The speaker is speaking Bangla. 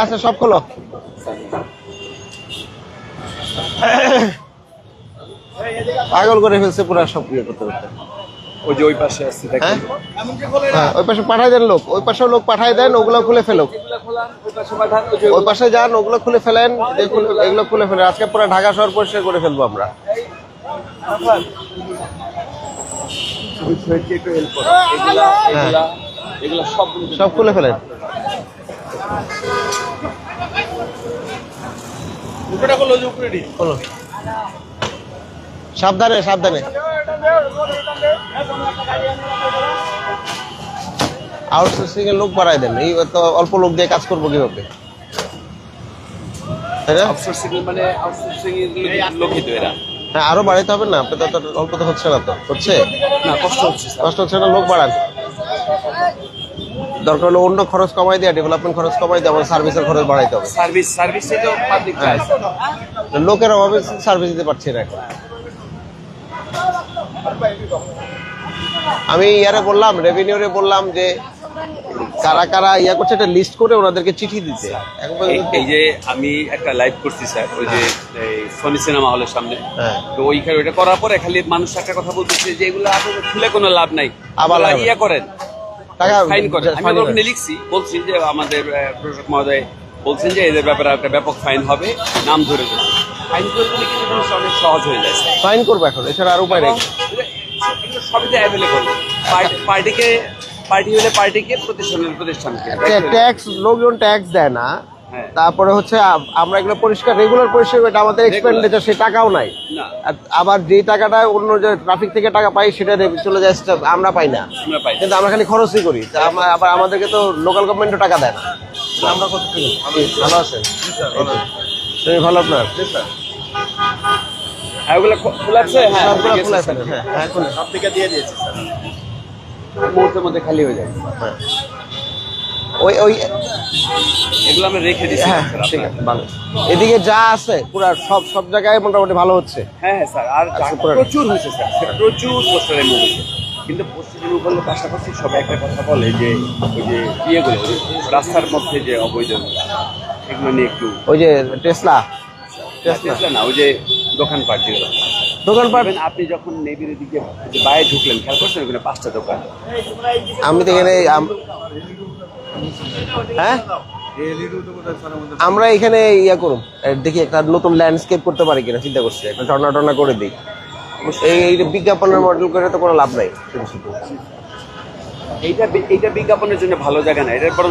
আচ্ছা সব খোলো। পাগল করে ফেলছে পুরো সব ইয়ে করতে করতে। ওই যে ওই পাশে আছে হ্যাঁ? হ্যাঁ, ওই পাশে পাঠাই দেন লোক। ওই পাশেও লোক পাঠাই দেন ওগুলো খুলে ফেলো ওই পাশে যান ওগুলো খুলে ফেলেন দেখুন এগুলো খুলে ফেলেন। আজকে পুরো ঢাকা শহর পরিষ্কার করে ফেলব আমরা। একটু হেল্প করো এগুলা এগুলা এগুলা সব সব খুলে ফেলেন। সাবধানে সাবধানে। আউটসোর্সিং এর লোক বাড়াই দেন। এই তো অল্প লোক দিয়ে কাজ করব কীভাবে? মানে হ্যাঁ আরও বাড়াইতে হবে না আপনি তো তো অল্প তো হচ্ছে না তো। হচ্ছে? না কষ্ট হচ্ছে কষ্ট হচ্ছে না লোক বাড়ান। দরকার হলে অন্য খরচ কমাই দেওয়া ডেভেলপমেন্ট খরচ কমাই দেওয়া আমার সার্ভিসের খরচ বাড়াইতে হবে। সার্ভিস সার্ভিসে পাবলিক। লোকের অভাবে সার্ভিস দিতে পারছি না এখন। আমি ইয়ারে বললাম রেভিনিউরে বললাম যে কারা কারা ইয়া করছে একটা লিস্ট করে ওনাদেরকে চিঠি দিতে। এই যে আমি একটা লাইভ করছি স্যার ওই যে সনি সিনেমা হলের সামনে। হ্যাঁ। তো ওইখানে ওইটা করার পরে খালি মানুষ একটা কথা বলতেছে যে এগুলো আসলে খুলে কোনো লাভ নাই। আবার ইয়া করেন। টাকা ফাইন করেন আমি ওখানে লিখছি বলছি যে আমাদের প্রশাসক মহোদয় বলছেন যে এদের ব্যাপারে একটা ব্যাপক ফাইন হবে নাম ধরে দেবে। ফাইন করে দিলে কিন্তু জিনিসটা অনেক সহজ হয়ে যায়। ফাইন করব এখন এছাড়া আর উপায় নেই। সবই তো অ্যাভেলেবল পার্টিকে পার্টি হলে পার্টিকে প্রতিষ্ঠান প্রতিষ্ঠানকে। ট্যাক্স লোকজন ট্যাক্স দেয় না। হ্যাঁ। তারপরে হচ্ছে আমরা এগুলো পরিষ্কার রেগুলার পরিষ্কার এটা আমাদের এক্সপেন্ডিচার সেই টাকাও নাই। না। আবার যে টাকাটা অন্য যে ট্রাফিক থেকে টাকা পাই সেটা চলে যায় আমরা পাই না। পাই কিন্তু আমরা খালি খরচই করি। আবার আমাদেরকে তো লোকাল গভর্নমেন্টও টাকা দেয় না। আমরা কত ভালো আছেন তুমি ভালো আপনার? মুহূর্তের মধ্যে খালি হয়ে যায়। হ্যাঁ। ওই ওই এগুলো আমরা রেখে দিচ্ছি হ্যাঁ ঠিক আছে ভালো। এদিকে যা আছে পুরো সব সব জায়গায় মোটামুটি ভালো হচ্ছে। হ্যাঁ হ্যাঁ স্যার আর আচ্ছা, প্রচুর হয়েছে স্যার। প্রচুর পোস্টার হয়েছে। কিন্তু পোস্টার রিমুভ পাশাপাশি সবাই একটা কথা বলে যে ওই যে ইয়েগুলো রাস্তার মধ্যে যে অবৈধ এগুলো নিয়ে একটু ওই যে টেসলা টেসলা টেসলা না ওই যে দোকানপাট যেগুলো। দোকান পাবেন পাবেন আপনি যখন নেবির দিকে যে বাইরে ঢুকলেন খেয়াল করছেন ওখানে পাঁচটা দোকান? আমি তো এখানে আম- হ্যাঁ? আমরা এখানে ইয়া করুন। দেখি একটা নতুন ল্যান্ডস্কেপ করতে পারি কিনা, চিন্তা করছি। একটা টর্না টর্না করে দিই। এই বিজ্ঞাপনের মডেল করে তো কোনো লাভ নাই। এইটা এইটা বিজ্ঞাপনের জন্য ভালো জায়গা না, এটার বরং